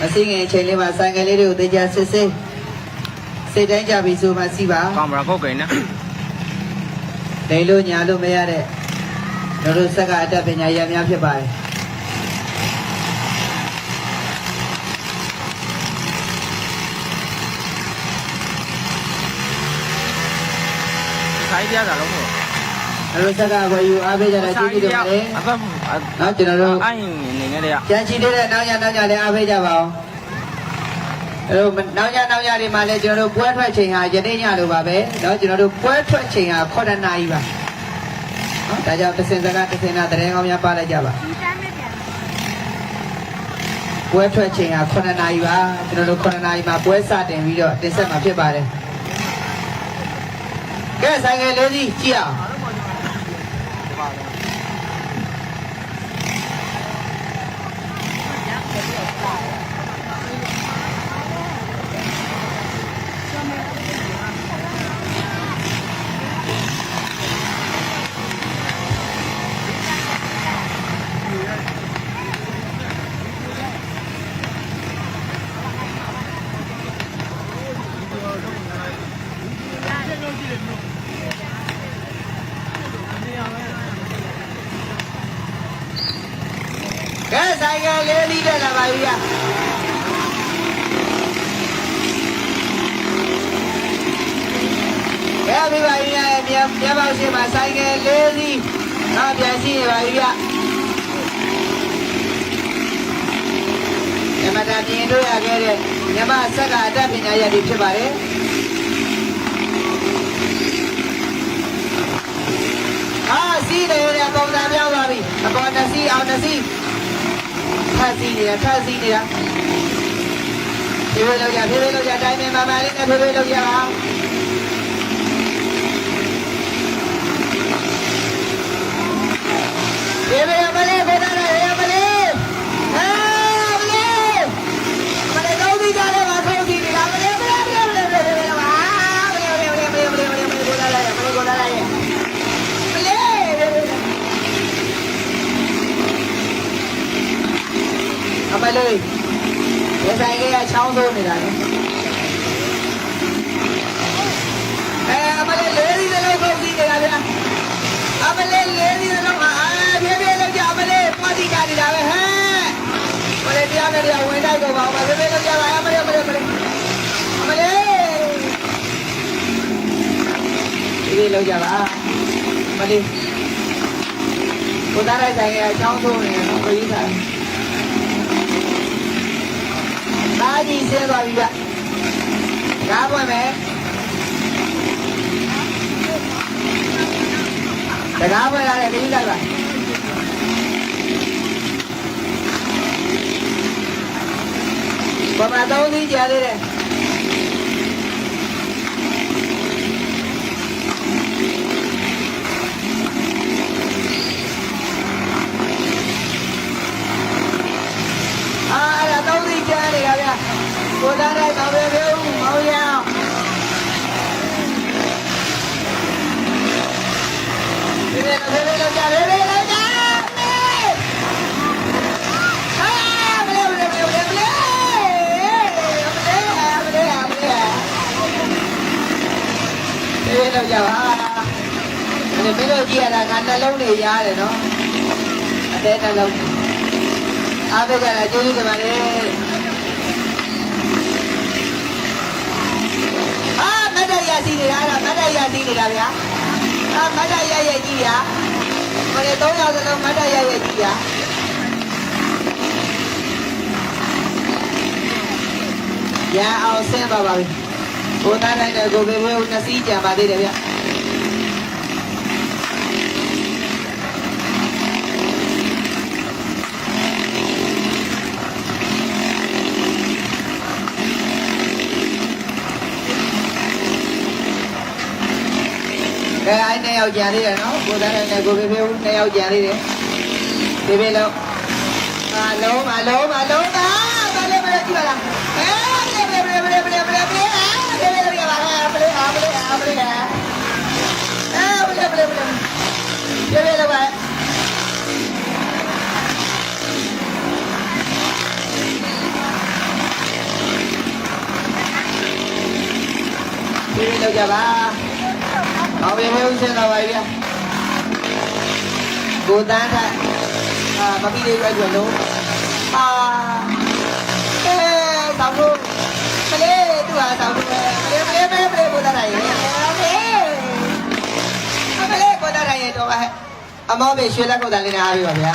မစင်းငယ်အချိန်လေးမှာဆိုင်ကယ်လေးတွေကိုတေချာစစ်စစ်စိတ်တိုင်းကြပြီဆိုမှစီပါကောင်းပါလားခုတ်ကိန်းနော်လိန်လို့ညာလို့မရတဲ့တို့တို့စက်ကအတတ်ပညာရများဖြစ်ပါတယ်ဆိုင်ပြတာ လုံးလို့ တို့စက်ကဝယ်ယူအားပေးကြတဲ့ကျေးဇူးတင်ပါတယ် အသက် နော်ကျွန်တော်တို့ အိုင်းနေနေတယ် ကြံချီတဲ့နောက်ညနောက်ညလည်းအားပေးကြပါအောင်အဲတော့နောက်ညနောက်ညတွေမှာလည်းကျွန်တော်တို့ပွဲထွက်ချိန်ဟာယနေ့ညလိုပါပဲเนาะကျွန်တော်တို့ပွဲထွက်ချိန်ဟာ9နာရီပါเนาะဒါကြောင့်တစ်စင်စကားတစ်စင်နာတရင်ကောင်းများပါလိုက်ကြပါပွဲထွက်ချိန်ဟာ9နာရီပါကျွန်တော်တို့9နာရီမှာပွဲစတင်ပြီးတော့တင်ဆက်မှာဖြစ်ပါတယ်ကဲဆိုင်ငယ်လေးစီကြည့်အောင် ဆိုင်ကလေးလေးတက်လာပါပြီဗျာကဲပြပါပြီဗျာမြတ်မြတ်ပေါင်းရှင်မှာဆိုင်ကလေးစီးတော့ပြန်ရှိနေပါပြီဗျာညမတာပြင်တို့ရခဲ့တဲ့ညမဆက်ကအတတ်ပညာရည်ဖြစ်ပါတယ်အာစီးတယ်ရပုံစံပြောင်းသွားပြီအပေါ်တစ်စီးအောင်တစ်စီး ထပ်စီးနေတာထပ်စီးနေတာပြေးပြေးလောက်ကြပြေးပြေးလောက်ကြတိုင်းနဲ့မမလေးနဲ့ပြေးပြေးလောက်ကြပါပြေးပြေးမလေးဘယ်နာလဲမလေးဟာမလေးမလေးတော့ဒီကြတယ်မှာခေါင်းစီးနေတာမလေးမလေးမလေးမလေးမလေးမလေးပါမလေးမလေးမလေးမလေးမလေးမလေးမလေးကိုလာလိုက်မလေးကိုလာလိုက်မလေး အမလေးဒီဆိုင်ကချောင်းဆိုးနေတာလေအဲအမလေးလေးဒီလိုခေါင်းစီးနေတာဗျာအမလေးလေးဒီလိုအာပြေးပြေးလောက်ကြအမလေးပါတီကနေတာပဲဟမ်မလေးတရားနဲ့တရားဝင်တိုက်တော့ပါအောင်ပြေးပြေးလောက်ကြပါအမလေးအမလေးအမလေးအမလေးပြေးပြေးလောက်ကြပါအမလေးကိုသားလိုက်ဆိုင်ကချောင်းဆိုးနေတယ်နော်ကိုကြီးသား ဒါကြီးဆဲသွားပြီဗျ။ဒါပွင့်မယ်။တရားပွင့်လာတဲ့ခကြီးလိုက်ပါ။ဘာမှတော့သိကြသေးတယ်။အာအဲ့ဒါတော့သိကြနေတာဗျ။ ကိုသားတဲ့ကောင်ပဲပြောဦးမောင်ရအောင်။ဒီနေ့လည်းလည်းလည်းကြားလည်းလည်းလည်းကြားအာမလေးမလေးမလေးမလေးမလေးမလေးမ တ်တရစီနေတာအဲ့ဒါမတ်တရစီနေတာဗျာအာမတ်တရရဲ့ကြီးဗျာမနေ့၃ယောက်စလုံးမတ်တရရဲ့ကြီးဗျာရအောင်ဆင်းပါပါပြီကိုသားလိုက်တဲ့ကိုဘေဘေကိုနှစ်စီးကြံပါသေးတယ်ဗျာ એને આવ જ્યાંથી રહેનો પોતાને ગોપી ભાઈ હું નહીં આવ જ્યાંથી રહે તે ભાઈ લો હાલો હાલો હાલો ભલે ભલે જીવાલા Đi đâu giờ ba? အောင်ရမယ်ဦးစင်တော်ပါကြီးကိုတန်းထအာမပြီးသေးဘူးအဲ့ဒီလုံးအာအဲတောင်းလို့ကလေးသူကတောင်းလို့ကလေးကလေးပဲပဲကိုတန်းထရဲ့ကလေးကလေးကိုတန်းထရဲ့တော့ဟဲ့အမောပဲရွှေလက်ကိုတန်းလေးနားပြီးပါဗျာ